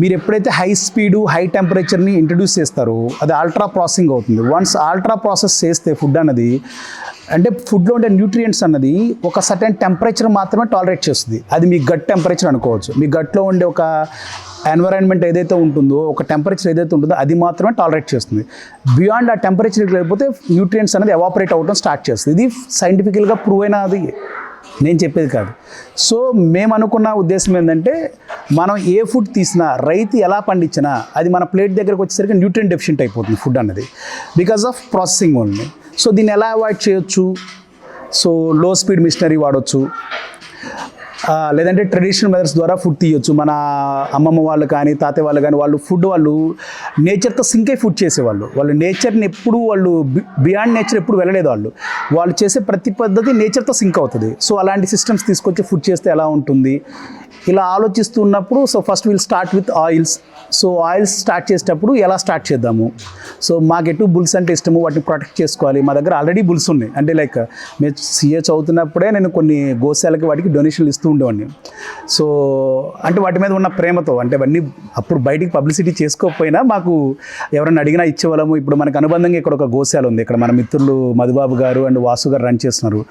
మీరు ఎప్పుడైతే high speed high టెంపరేచర్ని ఇంట్రడ్యూస్ చేస్తారో అది అల్ట్రా ప్రాసెసింగ్ అవుతుంది. వన్స్ అల్ట్రా ప్రాసెస్ చేస్తే ఫుడ్ అన్నది అంటే ఫుడ్లో ఉండే న్యూట్రియంట్స్ అన్నది ఒక సర్టెన్ టెంపరేచర్ మాత్రమే టాలరేట్ చేస్తుంది. అది మీ గట్ టెంపరేచర్ అనుకోవచ్చు. మీ గట్లో ఉండే ఒక ఎన్వైరాన్మెంట్ ఏదైతే ఉంటుందో ఒక టెంపరేచర్ ఏదైతే ఉంటుందో అది మాత్రమే టాలరేట్ చేస్తుంది. బియాండ్ ఆ టెంపరేచర్ లేకపోతే న్యూట్రియంట్స్ అనేది ఎవాపరేట్ అవ్వడం స్టార్ట్ చేస్తుంది. ఇది సైంటిఫికల్గా ప్రూవ్ అయినది. నేను చెప్పేది కాదు. సో మేము అనుకున్న ఉద్దేశం ఏంటంటే మనం ఏ ఫుడ్ తీసినా రైతు ఎలా పండించినా అది మన ప్లేట్ దగ్గరకు వచ్చేసరికి న్యూట్రియన్ డెఫిషియంట్ అయిపోతుంది ఫుడ్ అన్నది. Because of processing only. So దీన్ని ఎలా అవాయిడ్ చేయొచ్చు? సో లో స్పీడ్ మిషనరీ వాడవచ్చు లేదంటే ట్రెడిషనల్ మెథడ్స్ ద్వారా ఫుడ్ తీయొచ్చు. మన అమ్మమ్మ వాళ్ళు కానీ తాతయ్య వాళ్ళు కానీ వాళ్ళు ఫుడ్ వాళ్ళు నేచర్తో సింక్ అయి ఫుడ్ చేసేవాళ్ళు. వాళ్ళు నేచర్ని ఎప్పుడు వాళ్ళు బియాండ్ నేచర్ ఎప్పుడు వెళ్ళలేదు వాళ్ళు. వాళ్ళు చేసే ప్రతి పద్ధతి నేచర్తో సింక్ అవుతుంది. సో అలాంటి సిస్టమ్స్ తీసుకొచ్చి ఫుడ్ చేస్తే ఎలా ఉంటుంది? ఇలా ఆలోచిస్తున్నప్పుడు so first will start with oils so oils start చేసేటప్పుడు ఎలా స్టార్ట్ చేద్దాము? సో మాకు ఎటు బుల్స్ అంటే ఇష్టము వాటిని ప్రొటెక్ట్ చేసుకోవాలి. మా దగ్గర ఆల్రెడీ బుల్స్ ఉన్నాయి. అంటే లైక్ మేము సీఏ చదువుతున్నప్పుడే నేను కొన్ని గోశాలకి వాటికి డొనేషన్లు ఇస్తూ ఉండేవాడిని. సో అంటే వాటి మీద ఉన్న ప్రేమతో అంటే అవన్నీ అప్పుడు బయటికి పబ్లిసిటీ చేసుకోకపోయినా మాకు ఎవరైనా అడిగినా ఇచ్చేవాళ్ళము. ఇప్పుడు మనకు అనుబంధంగా ఇక్కడ ఒక గోశాల ఉంది. ఇక్కడ మన మిత్రులు మధుబాబు గారు అండ్ వాసు గారు రన్ చేస్తున్నారు.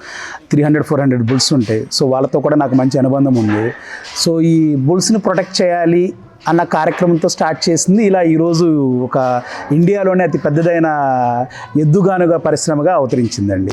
Three hundred four hundred bulls ఉంటాయి. సో వాళ్ళతో కూడా నాకు మంచి అనుబంధం ఉంది. సో ఈ బుల్స్ని ప్రొటెక్ట్ చేయాలి అన్న కార్యక్రమంతో స్టార్ట్ చేసింది. ఇలా ఈరోజు ఒక ఇండియాలోనే అతి పెద్దదైన ఎద్దుగానుగా పరిశ్రమగా అవతరించిందండి.